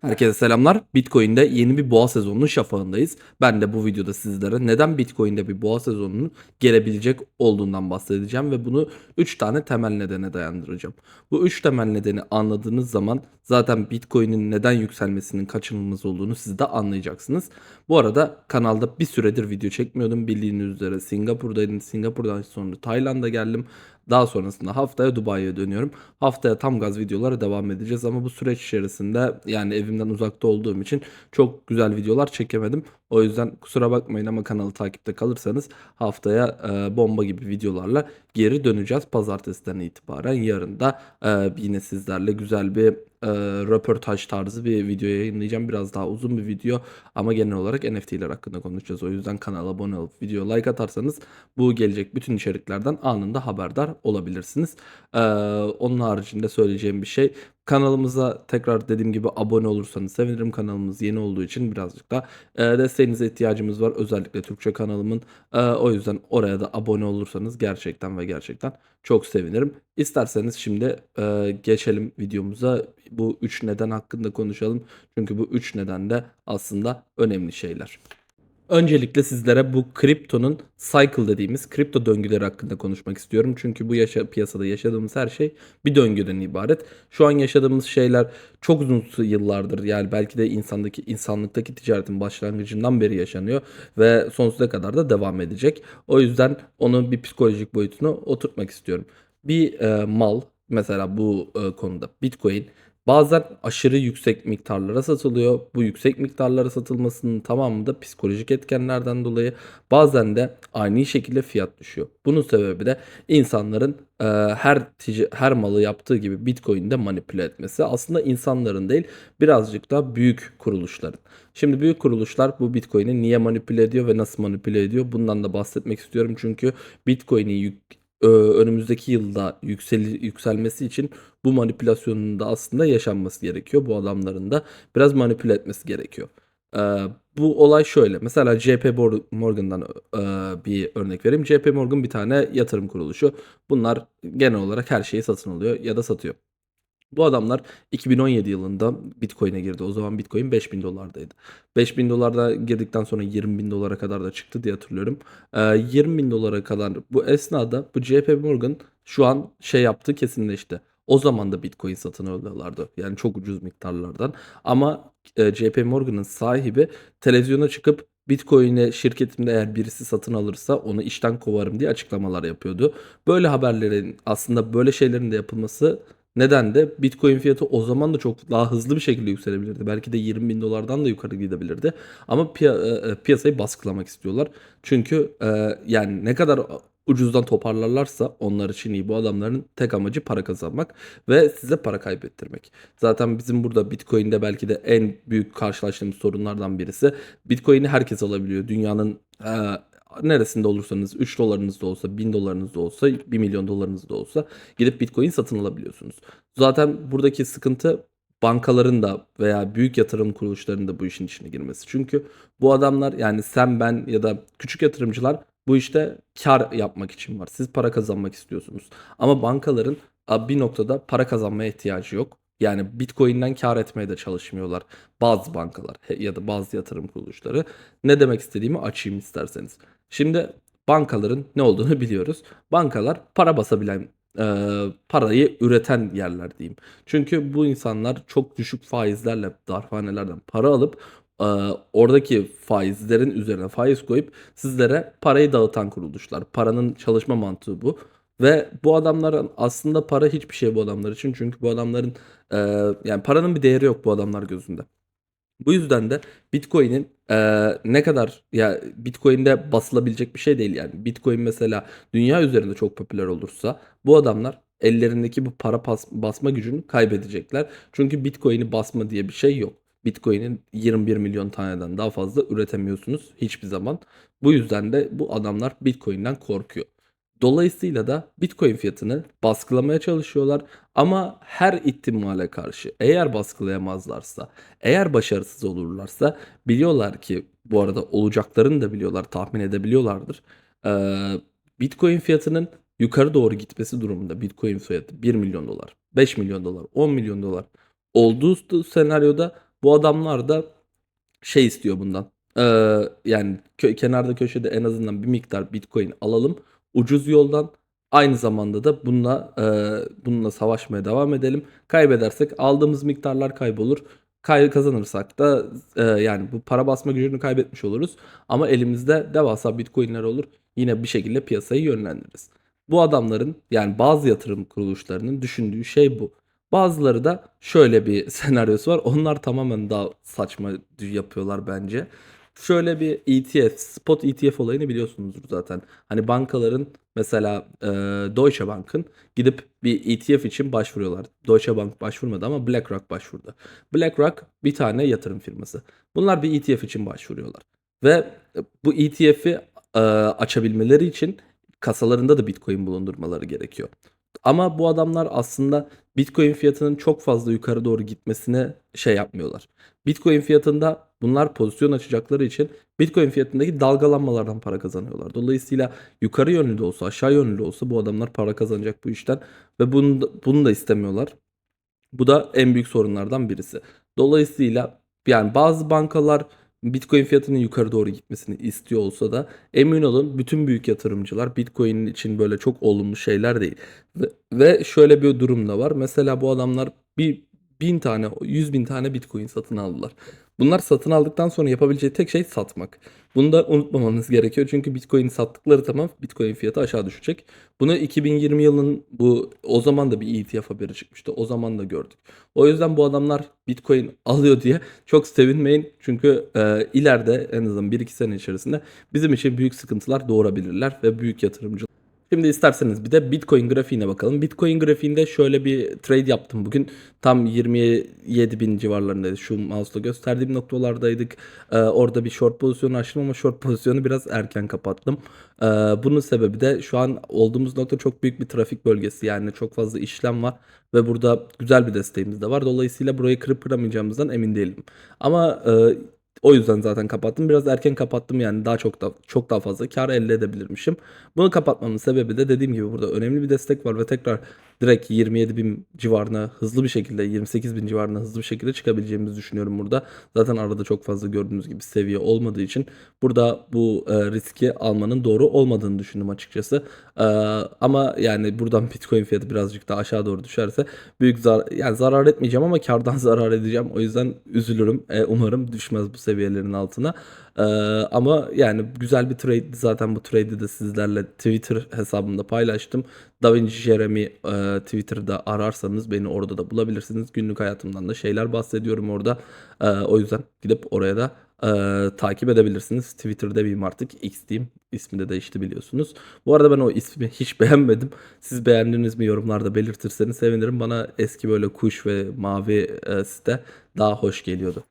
Herkese selamlar. Bitcoin'de yeni bir boğa sezonunun şafağındayız. Ben de bu videoda sizlere neden Bitcoin'de bir boğa sezonunun gelebilecek olduğundan bahsedeceğim ve bunu 3 tane temel nedene dayandıracağım. Bu 3 temel nedeni anladığınız zaman zaten Bitcoin'in neden yükselmesinin kaçınılmaz olduğunu siz de anlayacaksınız. Bu arada kanalda bir süredir video çekmiyordum. Bildiğiniz üzere Singapur'daydım. Singapur'dan sonra Tayland'a geldim. Daha sonrasında haftaya Dubai'ye dönüyorum. Haftaya tam gaz videolara devam edeceğiz ama bu süreç içerisinde yani evimden uzakta olduğum için çok güzel videolar çekemedim. O yüzden kusura bakmayın ama kanalı takipte kalırsanız haftaya e, bomba gibi videolarla geri döneceğiz. Pazartesiden itibaren yarın da e, yine sizlerle güzel bir e, röportaj tarzı bir video yayınlayacağım. Biraz daha uzun bir video ama genel olarak NFT'ler hakkında konuşacağız. O yüzden kanala abone olup video like atarsanız bu gelecek bütün içeriklerden anında haberdar olabilirsiniz. E, onun haricinde söyleyeceğim bir şey kanalımıza tekrar dediğim gibi abone olursanız sevinirim. Kanalımız yeni olduğu için birazcık da e, desteğinize ihtiyacımız var. Özellikle Türkçe kanalımın. E, o yüzden oraya da abone olursanız gerçekten ve gerçekten çok sevinirim. İsterseniz şimdi e, geçelim videomuza. Bu 3 neden hakkında konuşalım. Çünkü bu 3 neden de aslında önemli şeyler. Öncelikle sizlere bu kriptonun cycle dediğimiz kripto döngüleri hakkında konuşmak istiyorum. Çünkü bu yaşa, piyasada yaşadığımız her şey bir döngüden ibaret. Şu an yaşadığımız şeyler çok uzun yıllardır yani belki de insandaki insanlıktaki ticaretin başlangıcından beri yaşanıyor ve sonsuza kadar da devam edecek. O yüzden onun bir psikolojik boyutunu oturtmak istiyorum. Bir e, mal mesela bu e, konuda Bitcoin Bazen aşırı yüksek miktarlara satılıyor. Bu yüksek miktarlara satılmasının tamamı da psikolojik etkenlerden dolayı bazen de aynı şekilde fiyat düşüyor. Bunun sebebi de insanların e, her her malı yaptığı gibi Bitcoin'de manipüle etmesi. Aslında insanların değil birazcık da büyük kuruluşların. Şimdi büyük kuruluşlar bu Bitcoin'i niye manipüle ediyor ve nasıl manipüle ediyor? Bundan da bahsetmek istiyorum. Çünkü Bitcoin'i yük, önümüzdeki yılda yüksel, yükselmesi için bu manipülasyonun da aslında yaşanması gerekiyor. Bu adamların da biraz manipüle etmesi gerekiyor. bu olay şöyle. Mesela JP Morgan'dan bir örnek vereyim. JP Morgan bir tane yatırım kuruluşu. Bunlar genel olarak her şeyi satın alıyor ya da satıyor. Bu adamlar 2017 yılında Bitcoin'e girdi. O zaman Bitcoin 5000 dolardaydı. 5000 dolarda girdikten sonra 20 bin dolara kadar da çıktı diye hatırlıyorum. Ee, 20 bin dolara kadar bu esnada bu JP Morgan şu an şey yaptı kesinleşti. O zaman da Bitcoin satın alıyorlardı. Yani çok ucuz miktarlardan. Ama e, JP Morgan'ın sahibi televizyona çıkıp Bitcoin'e şirketimde eğer birisi satın alırsa onu işten kovarım diye açıklamalar yapıyordu. Böyle haberlerin aslında böyle şeylerin de yapılması neden de Bitcoin fiyatı o zaman da çok daha hızlı bir şekilde yükselebilirdi. Belki de 20 bin dolardan da yukarı gidebilirdi. Ama piya- e, e, piyasayı baskılamak istiyorlar. Çünkü e, yani ne kadar ucuzdan toparlarlarsa onlar için iyi. Bu adamların tek amacı para kazanmak ve size para kaybettirmek. Zaten bizim burada Bitcoin'de belki de en büyük karşılaştığımız sorunlardan birisi. Bitcoin'i herkes alabiliyor. Dünyanın e, neresinde olursanız 3 dolarınız da olsa 1000 dolarınız da olsa 1 milyon dolarınız da olsa gidip bitcoin satın alabiliyorsunuz. Zaten buradaki sıkıntı bankaların da veya büyük yatırım kuruluşlarının da bu işin içine girmesi. Çünkü bu adamlar yani sen ben ya da küçük yatırımcılar bu işte kar yapmak için var. Siz para kazanmak istiyorsunuz. Ama bankaların bir noktada para kazanmaya ihtiyacı yok. Yani Bitcoin'den kar etmeye de çalışmıyorlar bazı bankalar ya da bazı yatırım kuruluşları. Ne demek istediğimi açayım isterseniz. Şimdi bankaların ne olduğunu biliyoruz. Bankalar para basabilen e, parayı üreten yerler diyeyim. Çünkü bu insanlar çok düşük faizlerle darphanelerden para alıp e, oradaki faizlerin üzerine faiz koyup sizlere parayı dağıtan kuruluşlar. Paranın çalışma mantığı bu. Ve bu adamların aslında para hiçbir şey bu adamlar için. Çünkü bu adamların e, yani paranın bir değeri yok bu adamlar gözünde. Bu yüzden de Bitcoin'in e, ne kadar ya Bitcoin'de basılabilecek bir şey değil yani. Bitcoin mesela dünya üzerinde çok popüler olursa bu adamlar ellerindeki bu para bas, basma gücünü kaybedecekler. Çünkü Bitcoin'i basma diye bir şey yok. Bitcoin'in 21 milyon taneden daha fazla üretemiyorsunuz hiçbir zaman. Bu yüzden de bu adamlar Bitcoin'den korkuyor. Dolayısıyla da Bitcoin fiyatını baskılamaya çalışıyorlar ama her ihtimale karşı eğer baskılayamazlarsa, eğer başarısız olurlarsa biliyorlar ki bu arada olacaklarını da biliyorlar, tahmin edebiliyorlardır. Ee, Bitcoin fiyatının yukarı doğru gitmesi durumunda Bitcoin fiyatı 1 milyon dolar, 5 milyon dolar, 10 milyon dolar olduğu senaryoda Bu adamlar da şey istiyor bundan. Ee, yani kö- kenarda köşede en azından bir miktar Bitcoin alalım. Ucuz yoldan aynı zamanda da bununla e, bununla savaşmaya devam edelim. Kaybedersek aldığımız miktarlar kaybolur. Kay kazanırsak da e, yani bu para basma gücünü kaybetmiş oluruz. Ama elimizde devasa Bitcoin'ler olur. Yine bir şekilde piyasayı yönlendiririz. Bu adamların yani bazı yatırım kuruluşlarının düşündüğü şey bu. Bazıları da şöyle bir senaryosu var. Onlar tamamen daha saçma yapıyorlar bence. Şöyle bir ETF, spot ETF olayını biliyorsunuzdur zaten. Hani bankaların mesela e, Deutsche Bank'ın gidip bir ETF için başvuruyorlar. Deutsche Bank başvurmadı ama BlackRock başvurdu. BlackRock bir tane yatırım firması. Bunlar bir ETF için başvuruyorlar. Ve bu ETF'i e, açabilmeleri için kasalarında da Bitcoin bulundurmaları gerekiyor. Ama bu adamlar aslında Bitcoin fiyatının çok fazla yukarı doğru gitmesine şey yapmıyorlar. Bitcoin fiyatında bunlar pozisyon açacakları için Bitcoin fiyatındaki dalgalanmalardan para kazanıyorlar. Dolayısıyla yukarı yönlü de olsa aşağı yönlü de olsa bu adamlar para kazanacak bu işten ve bunu da, bunu da istemiyorlar. Bu da en büyük sorunlardan birisi. Dolayısıyla yani bazı bankalar Bitcoin fiyatının yukarı doğru gitmesini istiyor olsa da emin olun bütün büyük yatırımcılar Bitcoin için böyle çok olumlu şeyler değil. Ve, ve şöyle bir durum da var. Mesela bu adamlar bir bin tane, yüz bin tane Bitcoin satın aldılar. Bunlar satın aldıktan sonra yapabileceği tek şey satmak. Bunu da unutmamanız gerekiyor. Çünkü Bitcoin'i sattıkları zaman Bitcoin fiyatı aşağı düşecek. Bunu 2020 yılının bu o zaman da bir ETF haberi çıkmıştı. O zaman da gördük. O yüzden bu adamlar Bitcoin alıyor diye çok sevinmeyin. Çünkü e, ileride en azından 1-2 sene içerisinde bizim için büyük sıkıntılar doğurabilirler ve büyük yatırımcı Şimdi isterseniz bir de Bitcoin grafiğine bakalım. Bitcoin grafiğinde şöyle bir trade yaptım bugün. Tam 27 bin civarlarındaydı. Şu mouse'la gösterdiğim noktalardaydık. Ee, orada bir short pozisyonu açtım ama short pozisyonu biraz erken kapattım. Ee, bunun sebebi de şu an olduğumuz nokta çok büyük bir trafik bölgesi. Yani çok fazla işlem var ve burada güzel bir desteğimiz de var. Dolayısıyla burayı kırıp kıramayacağımızdan emin değilim. Ama e, o yüzden zaten kapattım. Biraz erken kapattım yani daha çok da çok daha fazla kar elde edebilirmişim. Bunu kapatmamın sebebi de dediğim gibi burada önemli bir destek var ve tekrar direkt 27 bin civarına hızlı bir şekilde 28 bin civarına hızlı bir şekilde çıkabileceğimizi düşünüyorum burada. Zaten arada çok fazla gördüğünüz gibi seviye olmadığı için burada bu e, riski almanın doğru olmadığını düşündüm açıkçası. E, ama yani buradan Bitcoin fiyatı birazcık daha aşağı doğru düşerse büyük zar yani zarar etmeyeceğim ama kardan zarar edeceğim. O yüzden üzülürüm. E, umarım düşmez bu seviyelerin altına. Ee, ama yani güzel bir trade zaten bu trade'i de sizlerle Twitter hesabımda paylaştım. DaVinci Jeremy e, Twitter'da ararsanız beni orada da bulabilirsiniz. Günlük hayatımdan da şeyler bahsediyorum orada. E, o yüzden gidip oraya da e, takip edebilirsiniz. Twitter'da bir artık X diyeyim. İsmi de değişti biliyorsunuz. Bu arada ben o ismi hiç beğenmedim. Siz beğendiniz mi yorumlarda belirtirseniz sevinirim. Bana eski böyle kuş ve mavi e, site daha hoş geliyordu.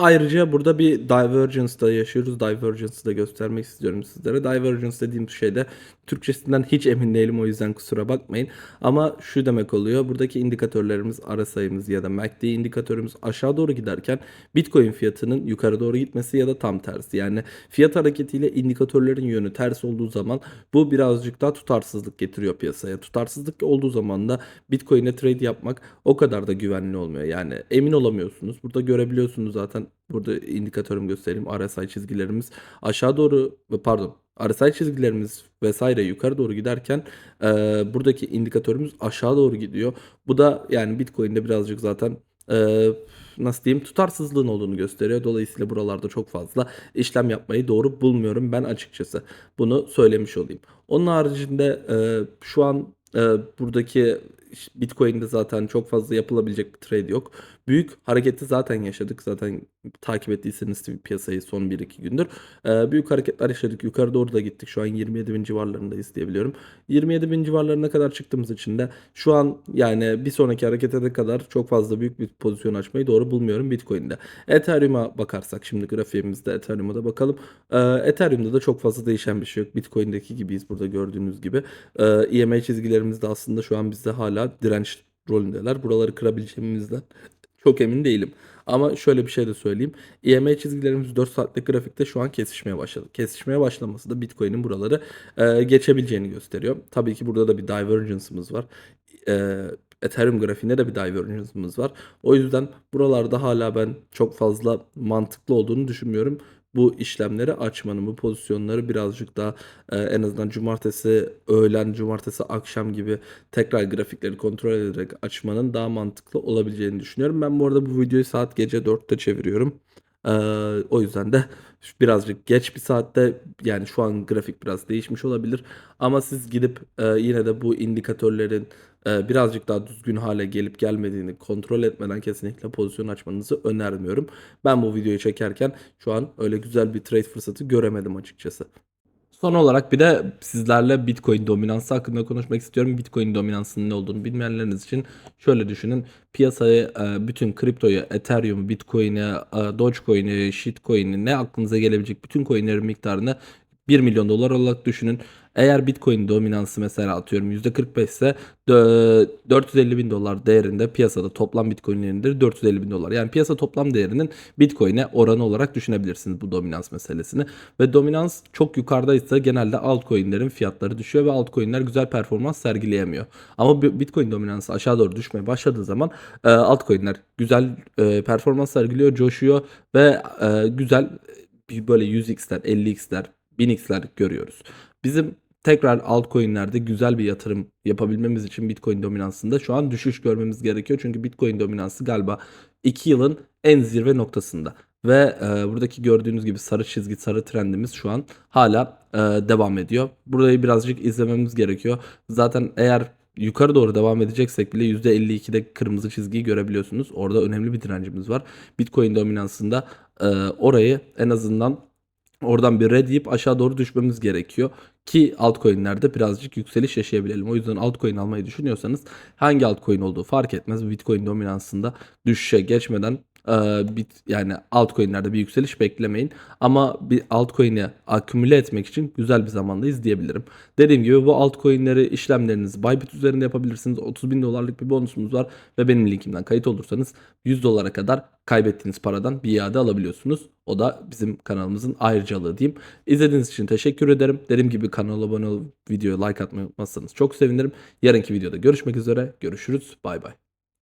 Ayrıca burada bir Divergence'da yaşıyoruz. Divergence'ı da göstermek istiyorum sizlere. Divergence dediğim şey de Türkçesinden hiç emin değilim o yüzden kusura bakmayın. Ama şu demek oluyor. Buradaki indikatörlerimiz ara sayımız ya da MACD indikatörümüz aşağı doğru giderken Bitcoin fiyatının yukarı doğru gitmesi ya da tam tersi. Yani fiyat hareketiyle indikatörlerin yönü ters olduğu zaman bu birazcık daha tutarsızlık getiriyor piyasaya. Tutarsızlık olduğu zaman da Bitcoin'e trade yapmak o kadar da güvenli olmuyor. Yani emin olamıyorsunuz. Burada görebiliyorsunuz zaten burada indikatörüm göstereyim. RSI çizgilerimiz aşağı doğru pardon RSI çizgilerimiz vesaire yukarı doğru giderken e, buradaki indikatörümüz aşağı doğru gidiyor. Bu da yani Bitcoin'de birazcık zaten e, nasıl diyeyim tutarsızlığın olduğunu gösteriyor. Dolayısıyla buralarda çok fazla işlem yapmayı doğru bulmuyorum ben açıkçası. Bunu söylemiş olayım. Onun haricinde e, şu an e, buradaki Bitcoin'de zaten çok fazla yapılabilecek bir trade yok. Büyük hareketi zaten yaşadık. Zaten takip ettiyseniz piyasayı son 1-2 gündür. Ee, büyük hareketler yaşadık. Yukarı doğru da gittik. Şu an 27 bin civarlarındayız diyebiliyorum. 27 bin civarlarına kadar çıktığımız için de şu an yani bir sonraki harekete de kadar çok fazla büyük bir pozisyon açmayı doğru bulmuyorum Bitcoin'de. Ethereum'a bakarsak şimdi grafiğimizde Ethereum'a da bakalım. Ee, Ethereum'da da çok fazla değişen bir şey yok. Bitcoin'deki gibiyiz burada gördüğünüz gibi. Ee, EMA çizgilerimiz de aslında şu an bizde hala direnç rolündeler. Buraları kırabileceğimizden çok emin değilim. Ama şöyle bir şey de söyleyeyim. EMA çizgilerimiz 4 saatlik grafikte şu an kesişmeye başladı. Kesişmeye başlaması da Bitcoin'in buraları e, geçebileceğini gösteriyor. Tabii ki burada da bir divergence'ımız var. E, Ethereum grafiğinde de bir divergence'ımız var. O yüzden buralarda hala ben çok fazla mantıklı olduğunu düşünmüyorum. Bu işlemleri açmanın, bu pozisyonları birazcık daha e, en azından cumartesi öğlen, cumartesi akşam gibi tekrar grafikleri kontrol ederek açmanın daha mantıklı olabileceğini düşünüyorum. Ben bu arada bu videoyu saat gece 4'te çeviriyorum. Ee, o yüzden de birazcık geç bir saatte yani şu an grafik biraz değişmiş olabilir ama siz gidip e, yine de bu indikatörlerin e, birazcık daha düzgün hale gelip gelmediğini kontrol etmeden kesinlikle pozisyon açmanızı önermiyorum. Ben bu videoyu çekerken şu an öyle güzel bir trade fırsatı göremedim açıkçası. Son olarak bir de sizlerle Bitcoin dominansı hakkında konuşmak istiyorum. Bitcoin dominansının ne olduğunu bilmeyenleriniz için şöyle düşünün. Piyasayı e, bütün kriptoyu, Ethereum, Bitcoin'i, e, Dogecoin'i, Shitcoin'i ne aklınıza gelebilecek bütün coinlerin miktarını 1 milyon dolar olarak düşünün. Eğer Bitcoin dominansı mesela atıyorum %45 ise dö- 450 bin dolar değerinde piyasada toplam Bitcoin'lerindir 450 bin dolar. Yani piyasa toplam değerinin Bitcoin'e oranı olarak düşünebilirsiniz bu dominans meselesini. Ve dominans çok yukarıdaysa genelde altcoin'lerin fiyatları düşüyor ve altcoin'ler güzel performans sergileyemiyor. Ama bi- Bitcoin dominansı aşağı doğru düşmeye başladığı zaman e, altcoin'ler güzel e, performans sergiliyor, coşuyor ve e, güzel böyle 100x'ler, 50x'ler, 1000x'ler görüyoruz. Bizim tekrar altcoin'lerde güzel bir yatırım yapabilmemiz için Bitcoin dominansında şu an düşüş görmemiz gerekiyor. Çünkü Bitcoin dominansı galiba 2 yılın en zirve noktasında. Ve e, buradaki gördüğünüz gibi sarı çizgi, sarı trendimiz şu an hala e, devam ediyor. Burayı birazcık izlememiz gerekiyor. Zaten eğer yukarı doğru devam edeceksek bile %52'de kırmızı çizgiyi görebiliyorsunuz. Orada önemli bir direncimiz var. Bitcoin dominansında e, orayı en azından Oradan bir red yiyip aşağı doğru düşmemiz gerekiyor. Ki altcoin'lerde birazcık yükseliş yaşayabilelim. O yüzden altcoin almayı düşünüyorsanız hangi altcoin olduğu fark etmez. Bitcoin dominansında düşüşe geçmeden bit, yani altcoin'lerde bir yükseliş beklemeyin. Ama bir altcoin'i akümüle etmek için güzel bir zamandayız diyebilirim. Dediğim gibi bu altcoin'leri işlemlerinizi Bybit üzerinde yapabilirsiniz. 30 bin dolarlık bir bonusumuz var ve benim linkimden kayıt olursanız 100 dolara kadar kaybettiğiniz paradan bir iade alabiliyorsunuz. O da bizim kanalımızın ayrıcalığı diyeyim. İzlediğiniz için teşekkür ederim. Dediğim gibi kanala abone olup videoya like atmayı unutmazsanız çok sevinirim. Yarınki videoda görüşmek üzere. Görüşürüz. Bay bay.